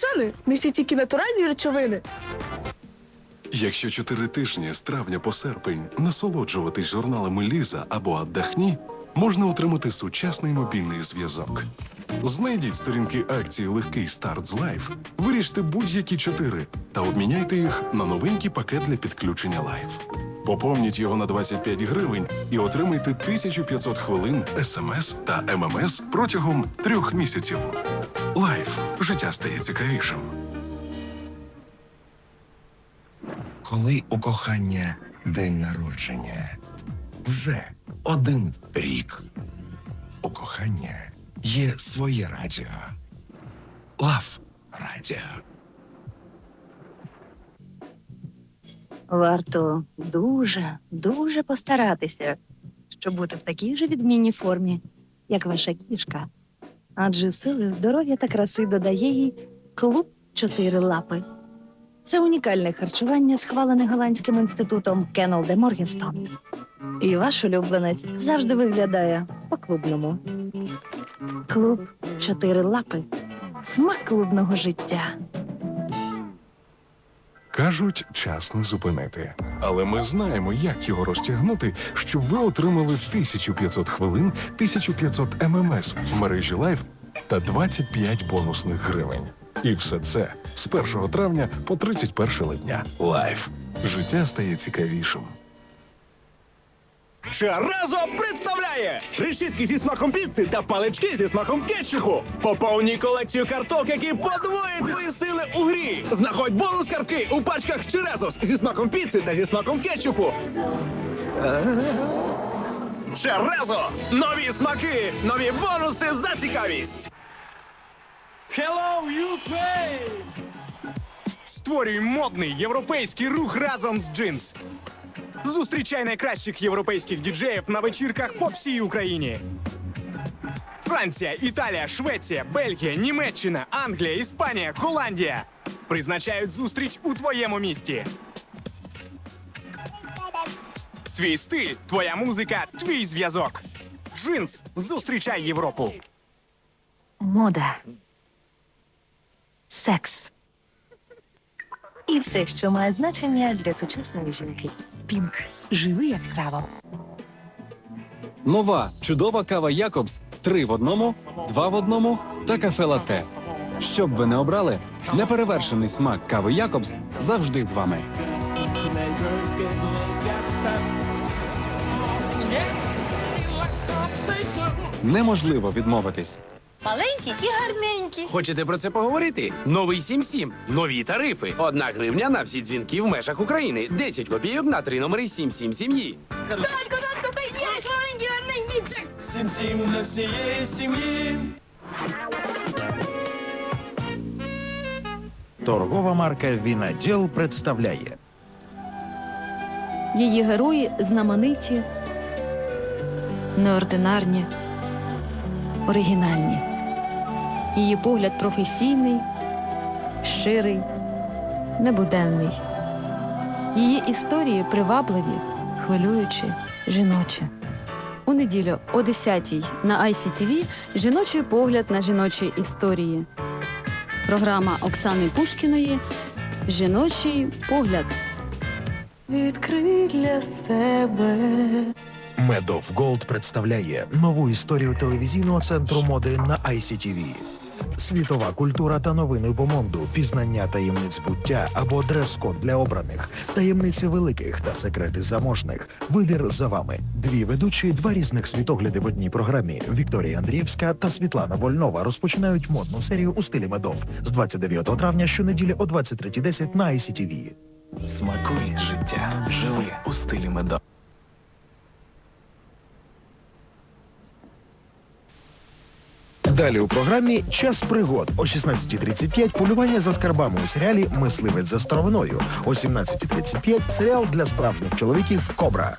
пармезани містять тільки натуральні речовини. Якщо чотири тижні з травня по серпень насолоджуватись журналами Ліза або Аддахні, можна отримати сучасний мобільний зв'язок. Знайдіть сторінки акції Легкий старт з Лайф, виріште будь-які чотири та обміняйте їх на новенький пакет для підключення Лайф. Поповніть його на 25 гривень і отримайте 1500 хвилин смс та ММС протягом трьох місяців. Лайф життя стає цікавішим. Коли у кохання день народження, вже один рік. У кохання є своє радіо. Лав радіо. Варто дуже, дуже постаратися, щоб бути в такій же відмінній формі, як ваша кішка. Адже сили, здоров'я та краси додає їй клуб чотири лапи. Це унікальне харчування, схвалене голландським інститутом Кеннел де Моргенстон. І ваш улюбленець завжди виглядає по-клубному. Клуб чотири лапи. Смак клубного життя. Кажуть, час не зупинити. Але ми знаємо, як його розтягнути, щоб ви отримали 1500 хвилин, 1500 ММС в мережі Лайф та 25 бонусних гривень. І все це з 1 травня по 31 липня. Лайф. Життя стає цікавішим. Разо представляє решітки зі смаком піци та палички зі смаком кетчуху. Поповнюй колекцію карток, які подвоїть твої сили у грі. Знаходь бонус картки у пачках Черезос зі смаком піци та зі смаком кетчупу. Черезо! Нові смаки, нові бонуси за цікавість. Hello, Ukraine! Створюй модний європейський рух разом з джинс. Зустрічай найкращих європейських діджеїв на вечірках по всій Україні. Франція, Італія, Швеція, Бельгія, Німеччина, Англія, Іспанія, Голландія призначають зустріч у твоєму місті. Твій стиль, твоя музика, твій зв'язок. Джинс, зустрічай Європу. Мода. Секс. І все, що має значення для сучасної жінки. Пінк. Живи яскраво. Нова чудова кава Якобс три в одному, два в одному та кафе латте. Щоб ви не обрали, неперевершений смак кави Якобс завжди з вами. Неможливо відмовитись. Маленькі і гарненькі. Хочете про це поговорити? Новий 7-7. Нові тарифи. Одна гривня на всі дзвінки в межах України. 10 копійок на три номери 7-7 сім'ї. Татко, татко, ти є маленький гарненький Сім-сім на всієї сім'ї. Торгова марка Віноділ представляє Її герої знамениті, неординарні, оригінальні. Її погляд професійний, щирий, небуденний. Її історії привабливі, хвилюючі, жіночі. У неділю о 10-й на ICTV жіночий погляд на жіночі історії. Програма Оксани Пушкіної Жіночий погляд. Відкрий для себе. Медов Голд представляє нову історію телевізійного центру моди на ICTV. Світова культура та новини бомонду, пізнання таємниць буття або дрес-код для обраних, таємниці великих та секрети заможних. Вибір за вами. Дві ведучі, два різних світогляди в одній програмі. Вікторія Андріївська та Світлана Вольнова розпочинають модну серію у стилі медов з 29 травня щонеділі о 23.10 на ICTV. Смакуй життя. Живи у стилі медо. Далі у програмі час пригод о 16.35 полювання за скарбами у серіалі Мисливець за старовиною. О 17.35 серіал для справжніх чоловіків Кобра.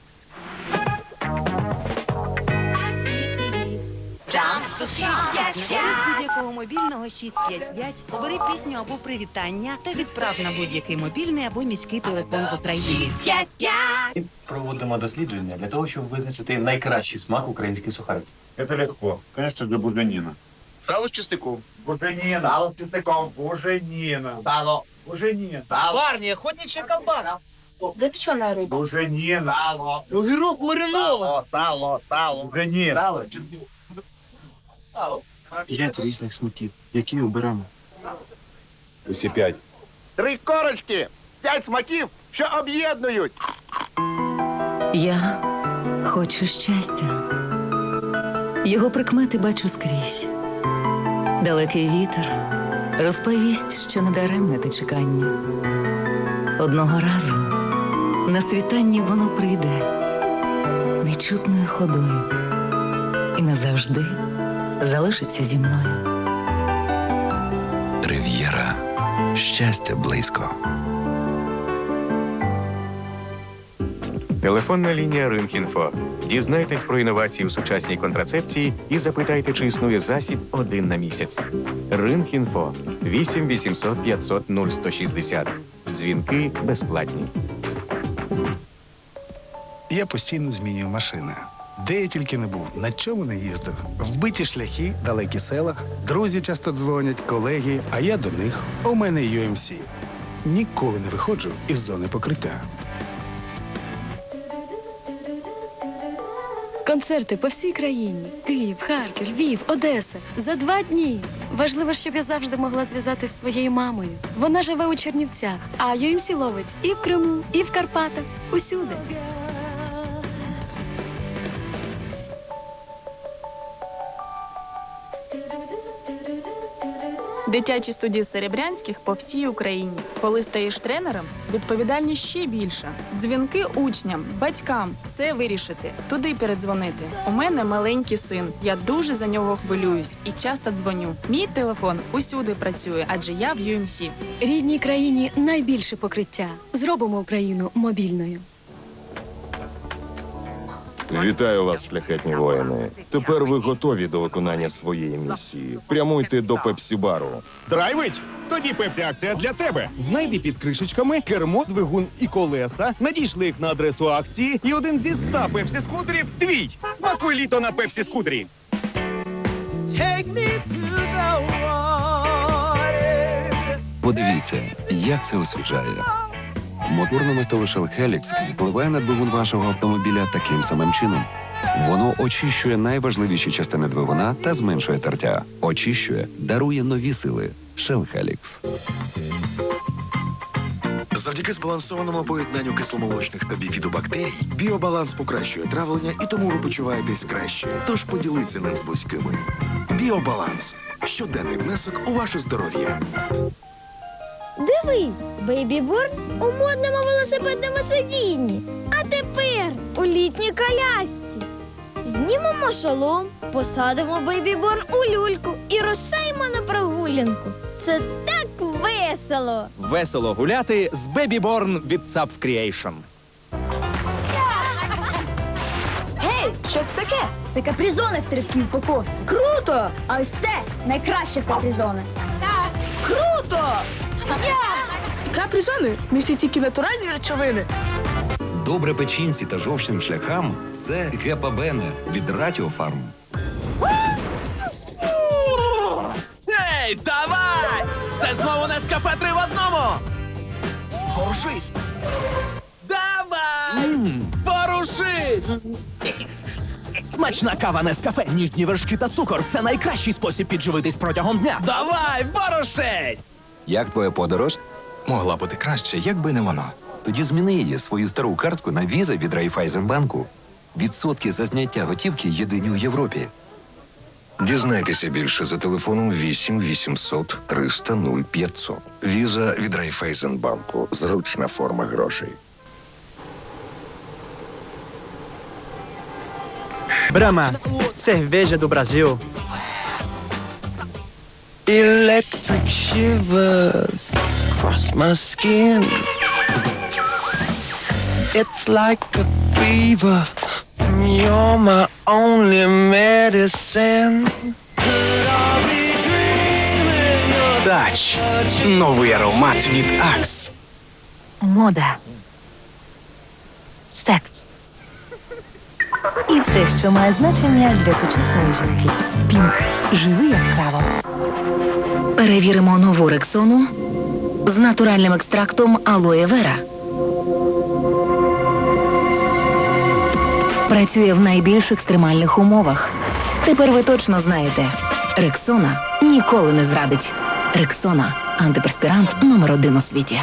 З будь-якого мобільного 655 обери пісню або привітання та відправ на будь-який мобільний або міський телефон в Україні. Ми проводимо дослідження для того, щоб визначити найкращий смак українських сухариків. Это легко. Конечно, для буженина. Сало з чесником. Буженіна. Сало з чесником. Буженіна. Сало. Парні, охотничий кабан. Запечена риба. Буженіна. Сало. Огірок маринований. Сало, сало. Буженіна. Сало. Сало. П'ять різних смаків. Які оберемо? Усі п'ять. Три корочки. П'ять смаків, що об'єднують. Я хочу щастя. Його прикмети бачу скрізь. Далекий вітер розповість, що недаремне те чекання. Одного разу на світанні воно прийде нечутною ходою і назавжди залишиться зі мною. Рив'єра. Щастя близько. Телефонна лінія Ринкінфо. Дізнайтесь про інновації у сучасній контрацепції і запитайте, чи існує засіб один на місяць. Ринкінфо 8 800 500 0160. Дзвінки безплатні. Я постійно змінюю машини. Де я тільки не був, на чому не їздив. Вбиті шляхи, далекі села. Друзі часто дзвонять, колеги, а я до них. У мене UMC. Ніколи не виходжу із зони покриття. Концерти по всій країні: Київ, Харків, Львів, Одеса. За два дні. Важливо, щоб я завжди могла зв'язатися з своєю мамою. Вона живе у Чернівцях, а UMC ловить і в Криму, і в Карпатах, усюди. Дитячі студії Серебрянських по всій Україні. Коли стаєш тренером, відповідальність ще більша. Дзвінки учням, батькам це вирішити, туди передзвонити. У мене маленький син. Я дуже за нього хвилююсь і часто дзвоню. Мій телефон усюди працює, адже я в UMC. Рідній країні найбільше покриття. Зробимо Україну мобільною. Вітаю вас, шляхетні воїни. Тепер ви готові до виконання своєї місії. Прямуйте до Пепсі-бару. Драйвить? Тоді пепсі акція для тебе. Знайди під кришечками кермо, двигун і колеса. Надійшли їх на адресу акції, і один зі ста пепсі скутерів твій. Смакуй літо на пепсі скутері. Подивіться, як це освіжає. Моторне мастило Shell впливає на двигун вашого автомобіля таким самим чином. Воно очищує найважливіші частини двигуна та зменшує тертя. Очищує, дарує нові сили. Helix. Завдяки збалансованому поєднанню кисломолочних та біфідобактерій, біобаланс покращує травлення і тому ви почуваєтесь краще. Тож поділіться ним з близькими. Біобаланс щоденний внесок у ваше здоров'я. Диви, бейбіборн у модному велосипедному сидінні. А тепер у літній колясці. Знімемо шолом, посадимо бейбіборн у люльку і рушаємо на прогулянку. Це так весело! Весело гуляти з Бебі Борн від Sub Creation. Гей, що це таке? Це капризони в трипків коко. Круто! А ось це найкраще капризони. Круто! Капризони містять тільки натуральні речовини. Добре печінці та жовчним шляхам це гепабене від Ратіофарм. Ей, давай! Це знову не кафе три в одному! Ворушись! Давай! Порушись! Смачна кава не з кафе, ніжні вершки та цукор. Це найкращий спосіб підживитись протягом дня. Давай, ворушись! Як твоя подорож? Могла бути краще, якби не воно. Тоді зміни її свою стару картку на віза від Райфайзенбанку. Відсотки за зняття готівки єдині у Європі. Дізнайтеся більше за телефоном 8 800 300 0500. Віза від Райфайзенбанку. Зручна форма грошей. Brahma, cerveja do Brasil. Electric shivers cross my skin. It's like a fever. You're my only medicine. Дач. Новий аромат від Акс. Мода. Секс. І все, що має значення для сучасної жінки. Пінк. Живи яскраво. Перевіримо нову рексону з натуральним екстрактом алоє вера. Працює в найбільш екстремальних умовах. Тепер ви точно знаєте, рексона ніколи не зрадить. Рексона антиперспірант номер один у світі.